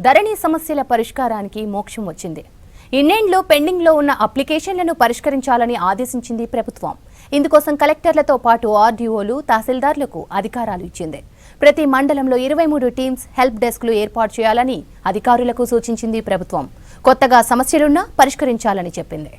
ధరణి సమస్యల పరిష్కారానికి మోక్షం వచ్చింది. ఇన్నేండ్లో పెండింగ్లో ఉన్న అప్లికేషన్లను పరిష్కరించాలని ఆదేశించింది ప్రభుత్వం. ఇందుకోసం కలెక్టర్లతో పాటు ఆర్డీఓలు తహసీల్దార్లకు అధికారాలు ఇచ్చింది. ప్రతి మండలంలో ఇరవై మూడు టీమ్స్ హెల్ప్ డెస్క్లు ఏర్పాటు చేయాలని అధికారులకు సూచించింది ప్రభుత్వం. కొత్తగా సమస్యలున్నా పరిష్కరించాలని చెప్పింది.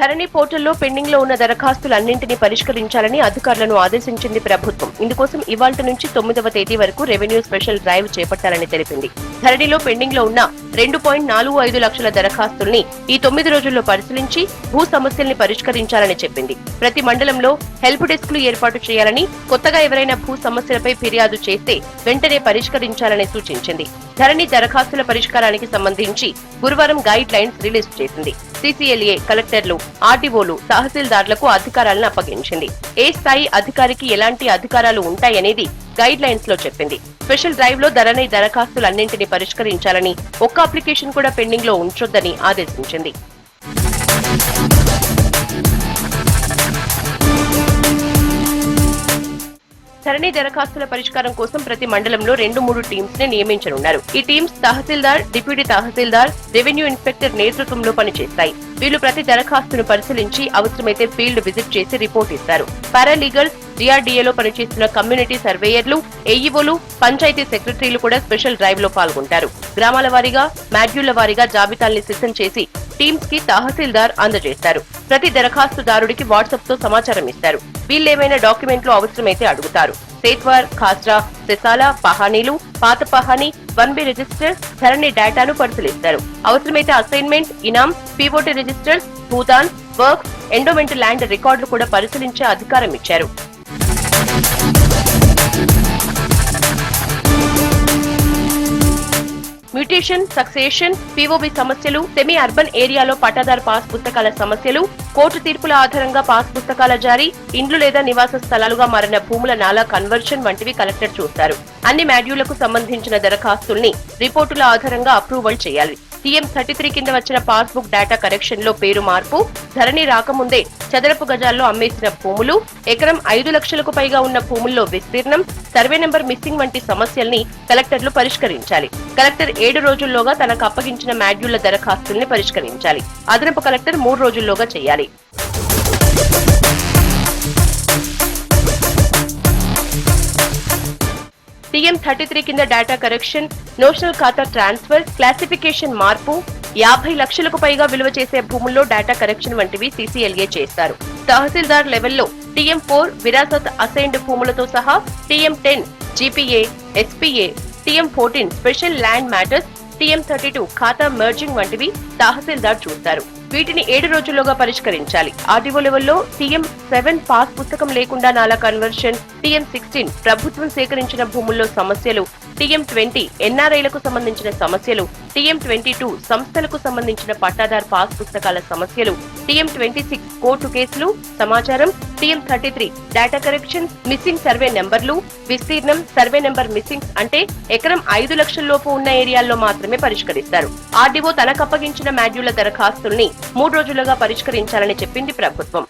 ధరణి పోర్టల్లో పెండింగ్లో ఉన్న దరఖాస్తులన్నింటినీ పరిష్కరించాలని అధికారులను ఆదేశించింది ప్రభుత్వం. ఇందుకోసం ఇవాళ నుంచి తొమ్మిదవ తేదీ వరకు రెవెన్యూ స్పెషల్ డ్రైవ్ చేపట్టాలని తెలిపింది. ధరణిలో పెండింగ్లో ఉన్న రెండు పాయింట్ నాలుగు ఐదు లక్షల దరఖాస్తుల్ని ఈ తొమ్మిది రోజుల్లో పరిశీలించి భూ సమస్యల్ని పరిష్కరించాలని చెప్పింది. ప్రతి మండలంలో హెల్ప్ డెస్క్లు ఏర్పాటు చేయాలని కొత్తగా ఎవరైనా భూ సమస్యలపై ఫిర్యాదు చేస్తే వెంటనే పరిష్కరించాలని సూచించింది. ధరణి దరఖాస్తుల పరిష్కారానికి సంబంధించి గురువారం గైడ్ లైన్స్ రిలీజ్ చేసింది. సీసీఎల్ఏ కలెక్టర్లు ఆర్టీఓలు తహసీల్దార్లకు అధికారాలను అప్పగించింది. ఏ స్థాయి అధికారికి ఎలాంటి అధికారాలు ఉంటాయనేది గైడ్ లైన్స్లో చెప్పింది. స్పెషల్ డ్రైవ్లో ధరణి దరఖాస్తులన్నింటినీ పరిష్కరించాలని ఒక్క అప్లికేషన్ కూడా పెండింగ్లో ఉంచొద్దని ఆదేశించింది. ధరణి దరఖాస్తుల పరిష్కారం కోసం ప్రతి మండలంలో రెండు మూడు టీమ్స్ని నియమించనున్నారు. ఈ teams tahsildar deputy tahsildar revenue inspector నేతృత్వంలో పనిచేస్తాయి. వీళ్ళు ప్రతి దరఖాస్తును పరిశీలించి అవసరమైతే ఫీల్డ్ విజిట్ చేసి రిపోర్ట్ ఇస్తారు. పారాలీగల్స్ డిఆర్డీఏలో పనిచేస్తున్న కమ్యూనిటీ సర్వేయర్లు ఏఈఓలు పంచాయతీ సెక్రటరీలు కూడా స్పెషల్ డ్రైవ్లో పాల్గొంటారు. గ్రామాల వారీగా మాడ్యూళ్ళ వారీగా జాబితాల్ని సిద్ధం చేసి టీమ్స్కి తహసీల్దార్ అందజేస్తారు. ప్రతి దరఖాస్తుదారుడికి వాట్సాప్తో సమాచారం ఇస్తారు. వీళ్ళేమైనా డాక్యుమెంట్లు అవసరమైతే అడుగుతారు. సేత్వార్ ఖాస్రా సెసాల పహానీలు పాత pahani one B register Dharani డేటాను పరిశీలిస్తారు. అవసరమైతే అసైన్మెంట్ ఇనాం పీఓటీ రిజిస్టర్స్ భూతాన్ వర్క్ ఎండోమెంట్ ల్యాండ్ రికార్డులు కూడా పరిశీలించే అధికారం ఇచ్చారు. మ్యూటేషన్ సక్సేషన్ పీఓబీ సమస్యలు సెమీ అర్బన్ ఏరియాలో పట్టాదారు పాస్ పుస్తకాల సమస్యలు కోర్టు తీర్పుల ఆధారంగా పాస్ పుస్తకాల జారీ ఇండ్లు లేదా నివాస స్థలాలుగా మారిన భూముల నాలా కన్వర్షన్ వంటివి కలెక్టర్ చూస్తారు. అన్ని మాడ్యూళ్ళకు సంబంధించిన దరఖాస్తుల్ని రిపోర్టుల ఆధారంగా అప్రూవల్ చేయాలి. సీఎం థర్టీ త్రీ కింద వచ్చిన పాస్బుక్ డేటా కరెక్షన్లో పేరు మార్పు ధరణి రాకముందే చదరపు గజాల్లో అమ్మేసిన భూములు ఎకరం ఐదు లక్షలకు పైగా ఉన్న భూముల్లో విస్తీర్ణం సర్వే నెంబర్ మిస్సింగ్ వంటి సమస్యల్ని కలెక్టర్లు పరిష్కరించాలి. కలెక్టర్ ఏడు రోజుల్లోగా తనకు అప్పగించిన మాడ్యూళ్ళ దరఖాస్తుల్ని పరిష్కరించాలి. అదనపు కలెక్టర్ మూడు రోజుల్లోగా చేయాలి. సీఎం థర్టీ త్రీ కింద డేటా కరెక్షన్ నోషనల్ ఖాతా ట్రాన్స్ఫర్ క్లాసిఫికేషన్ మార్పు యాభై లక్షలకు పైగా విలువ చేసే భూముల్లో డేటా కరెక్షన్ వంటివి సీసీఎల్ఏ చేస్తారు. తహసీల్దార్ లెవెల్లో టీఎం ఫోర్ విరాసత్ అసైన్డ్ భూములతో సహా TM ten GPA SPA TM fourteen special land matters TM thirty two ఖాతా మర్జింగ్ వంటివి తహసీల్దార్ చూస్తారు. వీటిని ఏడు రోజుల్లోగా పరిష్కరించాలి. ఆర్డీఓ లెవెల్లో టీఎం సెవెన్ పాస్ పుస్తకం లేకుండా నాలా కన్వర్షన్ టీఎం సిక్స్టీన్ ప్రభుత్వం సేకరించిన భూముల్లో సమస్యలు టీఎం ట్వంటీ ఎన్ఆర్ఐలకు సంబంధించిన సమస్యలు టీఎం ట్వంటీ టూ సంస్థలకు సంబంధించిన పట్టాదార్ పాస్ పుస్తకాల సమస్యలు టీఎం ట్వంటీ సిక్స్ కోర్టు కేసులు సమాచారం TM thirty three. Data correction missing survey నెంబర్లు విస్తీర్ణం సర్వే నెంబర్ మిస్సింగ్ అంటే ఎకరం ఐదు లక్షల లోపు ఉన్న ఏరియాల్లో మాత్రమే పరిష్కరిస్తారు. ఆర్డీఓ తనకు అప్పగించిన మాడ్యూళ్ళ దరఖాస్తుల్ని మూడు రోజులుగా పరిష్కరించాలని చెప్పింది ప్రభుత్వం.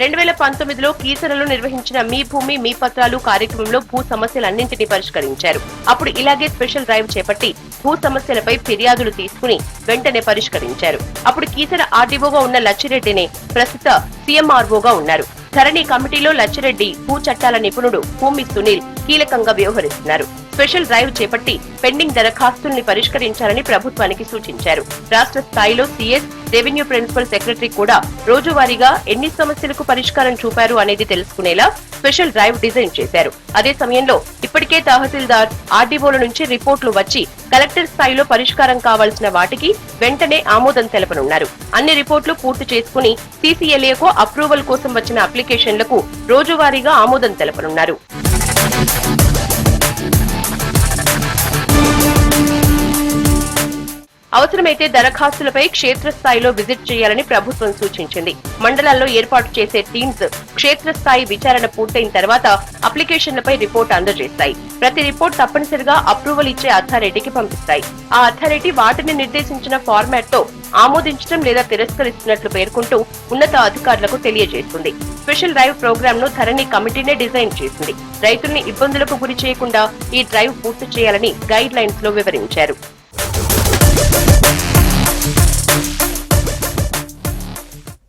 రెండు వేల పంతొమ్మిదిలో కీసరలో నిర్వహించిన మీ భూమి మీ పత్రాలు కార్యక్రమంలో భూ సమస్యలన్నింటినీ పరిష్కరించారు. అప్పుడు ఇలాగే స్పెషల్ డ్రైవ్ చేపట్టి భూ సమస్యలపై ఫిర్యాదులు తీసుకుని వెంటనే పరిష్కరించారు. అప్పుడు కీసర ఆర్డీఓగా ఉన్న లచ్చిరెడ్డినే ప్రస్తుత సీఎంఆర్ఓగా ఉన్నారు. ధరణి కమిటీలో లచ్చిరెడ్డి భూ చట్టాల నిపుణుడు భూమి సునీల్ కీలకంగా వ్యవహరిస్తున్నారు. స్పెషల్ డ్రైవ్ చేపట్టి పెండింగ్ దరఖాస్తుల్ని పరిష్కరించాలని ప్రభుత్వానికి సూచించారు. రాష్ట్ర స్థాయిలో సీఎస్ రెవెన్యూ ప్రిన్సిపల్ సెక్రటరీ కూడా రోజువారీగా ఎన్ని సమస్యలకు పరిష్కారం చూపారు అనేది తెలుసుకునేలా స్పెషల్ డ్రైవ్ డిజైన్ చేశారు. అదే సమయంలో ఇప్పటికే తహసీల్దార్ ఆర్డీఓల నుంచి రిపోర్టులు వచ్చి కలెక్టర్ స్థాయిలో పరిష్కారం కావాల్సిన వాటికి వెంటనే ఆమోదం తెలపనున్నారు. అన్ని రిపోర్టులు పూర్తి చేసుకుని సీసీఎల్ఏకు అప్రూవల్ కోసం వచ్చిన అప్లికేషన్లకు రోజువారీగా ఆమోదం తెలపనున్నారు. అవసరమైతే దరఖాస్తులపై క్షేత్రస్థాయిలో విజిట్ చేయాలని ప్రభుత్వం సూచించింది. మండలాల్లో ఏర్పాటు చేసే టీమ్స్ క్షేత్రస్థాయి విచారణ పూర్తయిన తర్వాత అప్లికేషన్లపై రిపోర్ట్ అందజేస్తాయి. ప్రతి రిపోర్ట్ తప్పనిసరిగా అప్రూవల్ ఇచ్చే అథారిటీకి పంపిస్తాయి. ఆ అథారిటీ వాటిని నిర్దేశించిన ఫార్మాట్తో ఆమోదించడం లేదా తిరస్కరిస్తున్నట్లు పేర్కొంటూ ఉన్నత అధికారులకు తెలియజేస్తుంది. స్పెషల్ డ్రైవ్ ప్రోగ్రామ్ను ధరణి కమిటీనే డిజైన్ చేసింది. రైతుల్ని ఇబ్బందులకు గురి చేయకుండా ఈ డ్రైవ్ పూర్తి చేయాలని గైడ్ లైన్స్లో వివరించారు.